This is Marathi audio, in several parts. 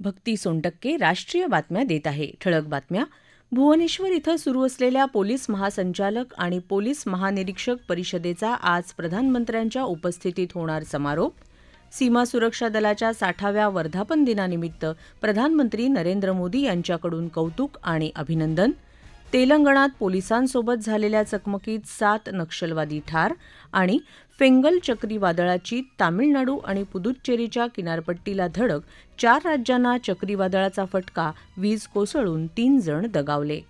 भक्ती सोनटक्के राष्ट्रीय बातम्या देत आहे. ठळक बातम्या. भुवनेश्वर इथं सुरू असलेल्या पोलीस महासंचालक आणि पोलीस महानिरीक्षक परिषदेचा आज प्रधानमंत्र्यांच्या उपस्थितीत होणार समारोप. सीमा सुरक्षा दलाच्या साठाव्या वर्धापन दिनानिमित्त प्रधानमंत्री नरेंद्र मोदी यांच्याकडून कौतुक आणि अभिनंदन. तेलंगणात पोलिसांसोबत झालेल्या चकमकीत सात नक्षलवादी ठार आणि फेंगल चक्रीवादळाची तामिळनाडू आणि पुदुच्चेरीच्या किनारपट्टीला धडक चार राज्यांना चक्रीवादळाचा फटका वीज कोसळून तीन जण दगावले.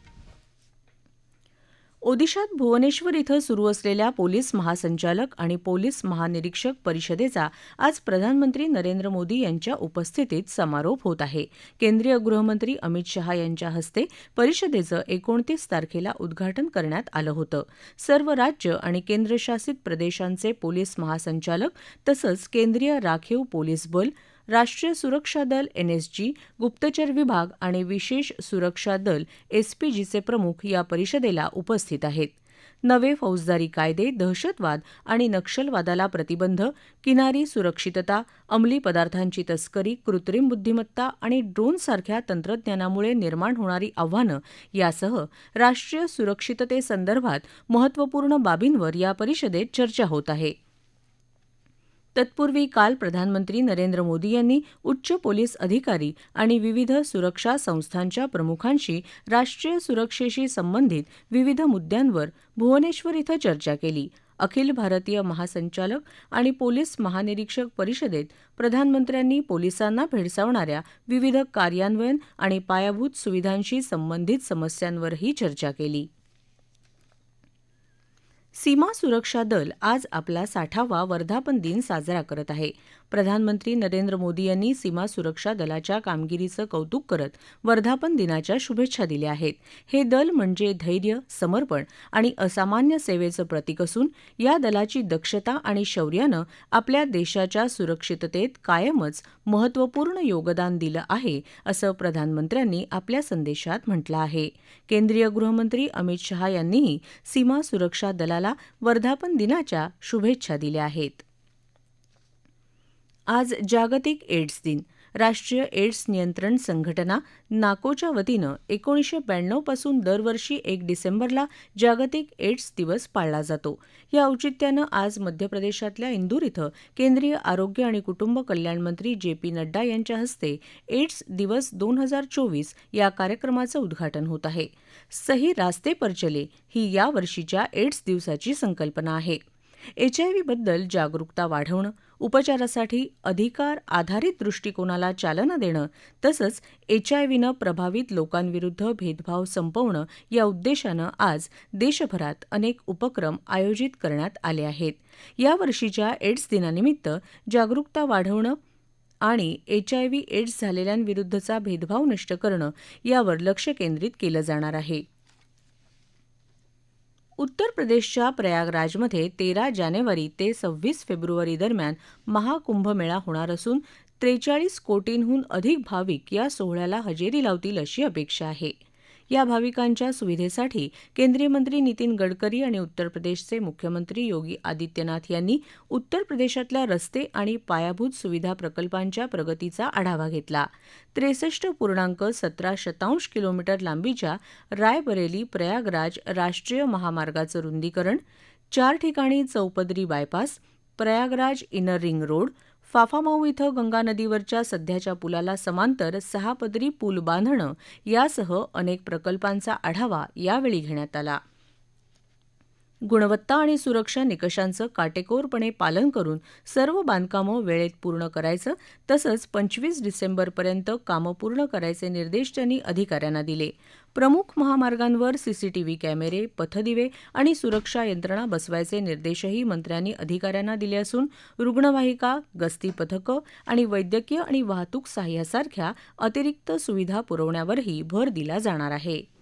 ओदिशात भुवनेश्वर इथं सुरू असलेल्या पोलीस महासंचालक आणि पोलीस महानिरीक्षक परिषदेचा आज प्रधानमंत्री नरेंद्र मोदी यांच्या उपस्थितीत समारोप होत आहे. केंद्रीय गृहमंत्री अमित शहा यांच्या हस्ते परिषदेचं एकोणतीस तारखेला उद्घाटन करण्यात आलं होतं. सर्व राज्य आणि केंद्रशासित प्रदेशांचे पोलीस महासंचालक तसंच केंद्रीय राखीव पोलीस बल राष्ट्रीय सुरक्षा दल एनएसजी गुप्तचर विभाग आणि विशेष सुरक्षा दल एसपीजीचे प्रमुख या परिषदेला उपस्थित आहेत. नवे फौजदारी कायदे दहशतवाद आणि नक्षलवादाला प्रतिबंध किनारी सुरक्षितता अंमली पदार्थांची तस्करी कृत्रिम बुद्धिमत्ता आणि ड्रोनसारख्या तंत्रज्ञानामुळे निर्माण होणारी आव्हानं यासह राष्ट्रीय सुरक्षिततेसंदर्भात महत्त्वपूर्ण बाबींवर या परिषदेत चर्चा होत आहे. तत्पूर्वी काल प्रधानमंत्री नरेंद्र मोदी यांनी उच्च पोलीस अधिकारी आणि विविध सुरक्षा संस्थांच्या प्रमुखांशी राष्ट्रीय सुरक्षेशी संबंधित विविध मुद्द्यांवर भुवनेश्वर इथं चर्चा केली. अखिल भारतीय महासंचालक आणि पोलीस महानिरीक्षक परिषदेत प्रधानमंत्र्यांनी पोलिसांना भेडसावणाऱ्या विविध कार्यान्वयन आणि पायाभूत सुविधांशी संबंधित समस्यांवरही चर्चा केली. सीमा सुरक्षा दल आज आपला साठावा वर्धापन दिन साजरा करत आहे. प्रधानमंत्री नरेंद्र मोदी यांनी सीमा सुरक्षा दलाच्या कामगिरीचं कौतुक करत वर्धापन दिनाच्या शुभेच्छा दिल्या आहेत. हे दल म्हणजे धैर्य समर्पण आणि असामान्य सेवेचं प्रतीक असून या दलाची दक्षता आणि शौर्यानं आपल्या देशाच्या सुरक्षिततेत कायमच महत्त्वपूर्ण योगदान दिलं आहे असं प्रधानमंत्र्यांनी आपल्या संदेशात म्हटलं आहे. केंद्रीय गृहमंत्री अमित शहा यांनीही सीमा सुरक्षा दलाला वर्धापन दिनाच्या शुभेच्छा दिल्या आहेत. आज जागतिक एड्स दिन. राष्ट्रीय एड्स नियंत्रण संघटना नाकोच्या वतीनं एकोणीसशे ब्याण्णवपासून दरवर्षी एक डिसेंबरला जागतिक एड्स दिवस पाळला जातो. या औचित्यानं आज मध्य प्रदेशातल्या इंदूर इथं केंद्रीय आरोग्य आणि कुटुंब कल्याण मंत्री जे पी नड्डा यांच्या हस्ते एड्स दिवस दोन हजार चोवीस या कार्यक्रमाचं उद्घाटन होत आहे. सही रास्ते पर चले ही या वर्षीच्या एड्स दिवसाची संकल्पना आहे. एचआयव्हीबद्दल जागरूकता वाढवणं उपचारासाठी अधिकार आधारित दृष्टिकोनाला चालना देणं तसंच एचआयव्हीनं प्रभावित लोकांविरुद्ध भेदभाव संपवणं या उद्देशानं आज देशभरात अनेक उपक्रम आयोजित करण्यात आले आहेत. यावर्षीच्या एड्स दिनानिमित्त जागरूकता वाढवणं आणि एचआयव्ही एड्स झालेल्यांविरुद्धचा भेदभाव नष्ट करणं यावर लक्ष केंद्रित केलं जाणार आहे. उत्तर प्रदेशच्या प्रयागराजमध्ये तेरा जानेवारी ते सव्वीस फेब्रुवारी दरम्यान महाकुंभमेळा होणार असून त्रेचाळीस कोटींहून अधिक भाविक या सोहळ्याला हजेरी लावतील अशी अपेक्षा आहे. या भाविकांच्या सुविधेसाठी केंद्रीय मंत्री नितीन गडकरी आणि उत्तर प्रदेशचे मुख्यमंत्री योगी आदित्यनाथ यांनी उत्तर प्रदेशातल्या रस्ते आणि पायाभूत सुविधा प्रकल्पांच्या प्रगतीचा आढावा घेतला. त्रेसष्ट पूर्णांक सतरा शतांश किलोमीटर लांबीच्या रायबरेली प्रयागराज राष्ट्रीय महामार्गाचं रुंदीकरण चार ठिकाणी चौपदरी bypass Prayagraj inner ring road Phaphamau इथं गंगा नदीवरच्या सध्याच्या पुलाला समांतर सहा पदरी पूल बांधणं यासह अनेक प्रकल्पांचा आढावा यावेळी घेण्यात आला. गुणवत्ता आणि सुरक्षा निकषांचं काटेकोरपणे पालन करून सर्व बांधकामं वेळेत पूर्ण करायचं तसंच पंचवीस डिसेंबरपर्यंत कामं पूर्ण करायचे निर्देश त्यांनी अधिकाऱ्यांना दिले. प्रमुख महामार्गांवर सीसीटीव्ही कॅमेरे पथदिवे आणि सुरक्षा यंत्रणा बसवायचे निर्देशही मंत्र्यांनी अधिकाऱ्यांना दिले असून रुग्णवाहिका गस्ती पथकं आणि वैद्यकीय आणि वाहतूक सहाय्यासारख्या अतिरिक्त सुविधा पुरवण्यावरही भर दिला जाणार आहे.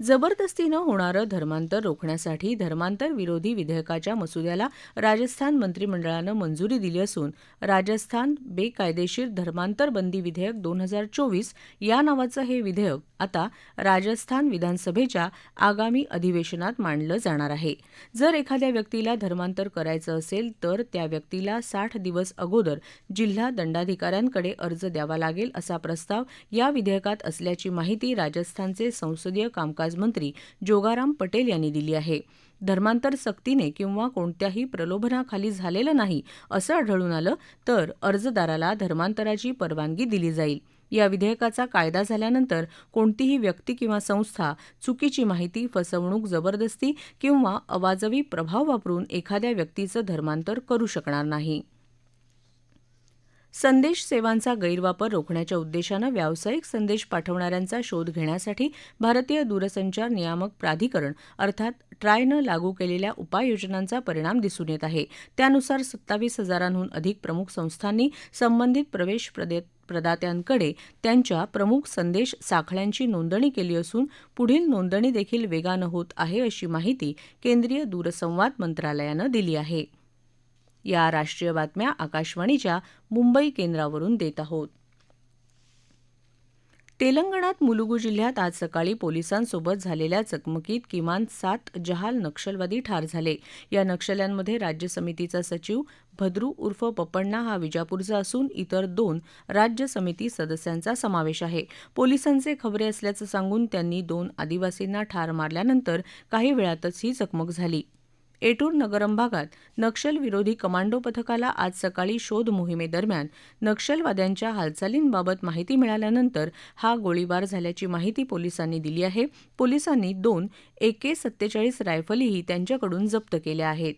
जबरदस्तीनं होणारं धर्मांतर रोखण्यासाठी धर्मांतर विरोधी विधेयकाच्या मसुद्याला राजस्थान मंत्रिमंडळानं मंजुरी दिली असून राजस्थान बेकायदेशीर धर्मांतर बंदी विधेयक दोन हजार चोवीस या नावाचं हे विधेयक आता राजस्थान विधानसभेच्या आगामी अधिवेशनात मांडलं जाणार आहे. जर एखाद्या व्यक्तीला धर्मांतर करायचं असेल तर त्या व्यक्तीला साठ दिवस अगोदर जिल्हा दंडाधिकाऱ्यांकडे अर्ज द्यावा लागेल असा प्रस्ताव या विधेयकात असल्याची माहिती राजस्थानचे संसदीय कामकाज मंत्री जोगाराम पटेल यांनी दिली आहे. धर्मांतर सक्तीने किंवा कोणत्याही प्रलोभनाखाली झालेलं नाही असं आढळून आलं तर अर्जदाराला धर्मांतराची परवानगी दिली जाईल. या विधेयकाचा कायदा झाल्यानंतर कोणतीही व्यक्ती किंवा संस्था चुकीची माहिती फसवणूक जबरदस्ती किंवा अवाजवी प्रभाव वापरून एखाद्या व्यक्तीचं धर्मांतर करू शकणार नाही. संदेश सेवांचा गैरवापर रोखण्याच्या उद्देशानं व्यावसायिक संदेश पाठवणाऱ्यांचा शोध घेण्यासाठी भारतीय दूरसंचार नियामक प्राधिकरण अर्थात ट्रायनं लागू केलेल्या उपाययोजनांचा परिणाम दिसून येत आहे. त्यानुसार सत्तावीस हजारांहून अधिक प्रमुख संस्थांनी संबंधित प्रवेश प्रदात्यांकडे त्यांच्या प्रमुख संदेश साखळ्यांची नोंदणी केली असून पुढील नोंदणी देखील वेगानं होत आहे अशी माहिती केंद्रीय दूरसंवाद मंत्रालयानं दिली आहे. या राष्ट्रीय बातम्या आकाशवाणीच्या मुंबई केंद्रावरून देत आहोत. तेलंगणात मुलुगू जिल्ह्यात आज सकाळी पोलिसांसोबत झालेल्या चकमकीत किमान सात जहाल नक्षलवादी ठार झाले. या नक्षल्यांमध्ये राज्य समितीचा सचिव भद्रू उर्फ पपण्णा हा विजापूरचा असून इतर दोन राज्य समिती सदस्यांचा समावेश आहे. पोलिसांचे खबरे असल्याचं सांगून त्यांनी दोन आदिवासींना ठार मारल्यानंतर काही वेळातच ही चकमक झाली. एटूर नगरम भागात नक्षलविरोधी कमांडो पथकाला आज सकाळी शोध मोहिमेदरम्यान नक्षलवाद्यांच्या हालचालींबाबत माहिती मिळाल्यानंतर हा गोळीबार झाल्याची माहिती पोलिसांनी दिली आहे. पोलिसांनी दोन एके सत्तेचाळीस रायफलीही त्यांच्याकडून जप्त केल्या आहेत.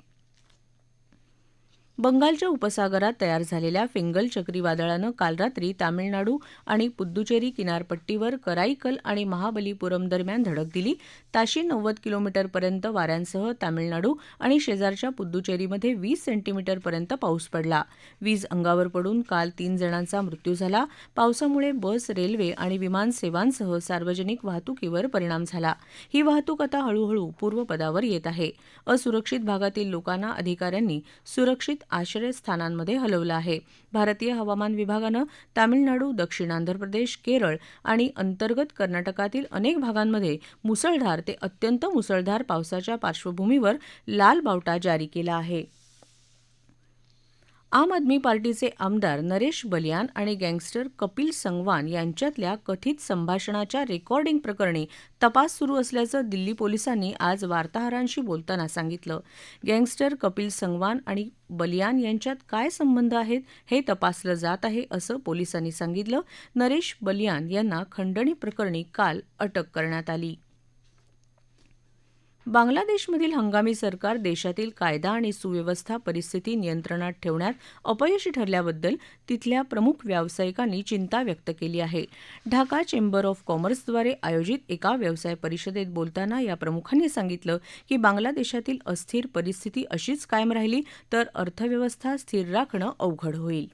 बंगालच्या उपसागरात तयार झालेल्या फिंगल चक्रीवादळानं काल रात्री तामिळनाडू आणि पुद्दुचेरी किनारपट्टीवर कराईकल आणि महाबलीपुरम दरम्यान धडक दिली. ताशी नव्वद किलोमीटरपर्यंत वाऱ्यांसह तामिळनाडू आणि शेजारच्या पुद्दुचेरीमध्ये वीस सेंटीमीटरपर्यंत पाऊस पडला. वीज अंगावर पडून काल तीन जणांचा मृत्यू झाला. पावसामुळे बस रेल्वे आणि विमान सेवांसह सार्वजनिक वाहतुकीवर परिणाम झाला. ही वाहतूक आता हळूहळू पूर्वपदावर येत आहे. असुरक्षित भागातील लोकांना अधिकाऱ्यांनी सुरक्षित आश्रयस्थानांमध्ये हलवलं आहे. भारतीय हवामान विभागानं तामिळनाडू दक्षिण आंध्र प्रदेश केरळ आणि अंतर्गत कर्नाटकातील अनेक भागांमध्ये मुसळधार ते अत्यंत मुसळधार पावसाच्या पार्श्वभूमीवर लाल बावटा जारी केला आहे. आम आदमी पार्टीचे आमदार नरेश बलियान आणि गँगस्टर कपिल संगवान यांच्यातल्या कथित संभाषणाच्या रेकॉर्डिंग प्रकरणी तपास सुरू असल्याचं दिल्ली पोलिसांनी आज वार्ताहरांशी बोलताना सांगितलं. गँगस्टर कपिल संगवान आणि बलियान यांच्यात काय संबंध आहेत हे तपासलं जात आहे असं पोलिसांनी सांगितलं. नरेश बलियान यांना खंडणी प्रकरणी काल अटक करण्यात आली. बांगलादेशमधील हंगामी सरकार देशातील कायदा आणि सुव्यवस्था परिस्थिती नियंत्रणात ठेवण्यात अपयशी ठरल्याबद्दल तिथल्या प्रमुख व्यावसायिकांनी चिंता व्यक्त केली आहे. ढाका चेंबर ऑफ कॉमर्सद्वारे आयोजित एका व्यवसाय परिषदेत बोलताना या प्रमुखांनी सांगितलं की बांगलादेशातील अस्थिर परिस्थिती अशीच कायम राहिली तर अर्थव्यवस्था स्थिर राखणं अवघड होईल.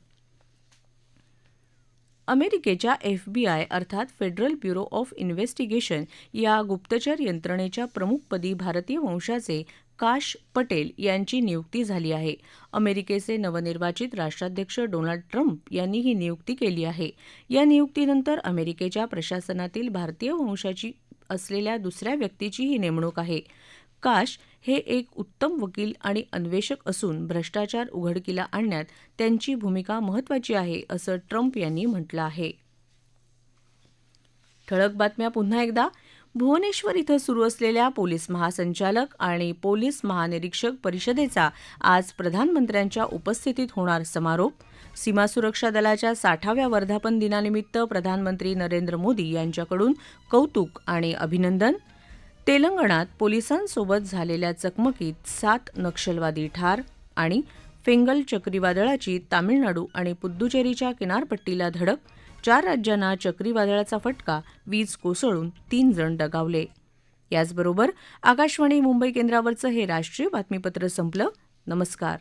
अमेरिकेच्या एफबीआय अर्थात फेडरल ब्युरो ऑफ इन्व्हेस्टिगेशन या गुप्तचर यंत्रणेच्या प्रमुखपदी भारतीय वंशाचे काश पटेल यांची नियुक्ती झाली आहे. अमेरिकेचे नवनिर्वाचित राष्ट्राध्यक्ष डोनाल्ड ट्रम्प यांनी ही नियुक्ती केली आहे. या नियुक्तीनंतर अमेरिकेच्या प्रशासनातील भारतीय वंशाची असलेल्या दुसऱ्या व्यक्तीची ही नेमणूक आहे. काश हे एक उत्तम वकील आणि अन्वेषक असून भ्रष्टाचार उघडकीला आणण्यात त्यांची भूमिका महत्वाची आहे असं ट्रम्प यांनी म्हटलं आहे. ठळक बातम्या पुन्हा एकदा. भुवनेश्वर इथं सुरू असलेल्या पोलीस महासंचालक आणि पोलीस महानिरीक्षक परिषदेचा आज प्रधानमंत्र्यांच्या उपस्थितीत होणार समारोप. सीमा सुरक्षा दलाच्या साठाव्या वर्धापन दिनानिमित्त प्रधानमंत्री नरेंद्र मोदी यांच्याकडून कौतुक आणि अभिनंदन. तेलंगणात पोलिसांसोबत झालेल्या चकमकीत सात नक्षलवादी ठार आणि फेंगल चक्रीवादळाची तामिळनाडू आणि पुद्दुचेरीच्या किनारपट्टीला धडक चार राज्यांना चक्रीवादळाचा फटका वीज कोसळून तीन जण दगावले. याचबरोबर आकाशवाणी मुंबई केंद्रावरचं हे राष्ट्रीय बातमीपत्र संपलं. नमस्कार.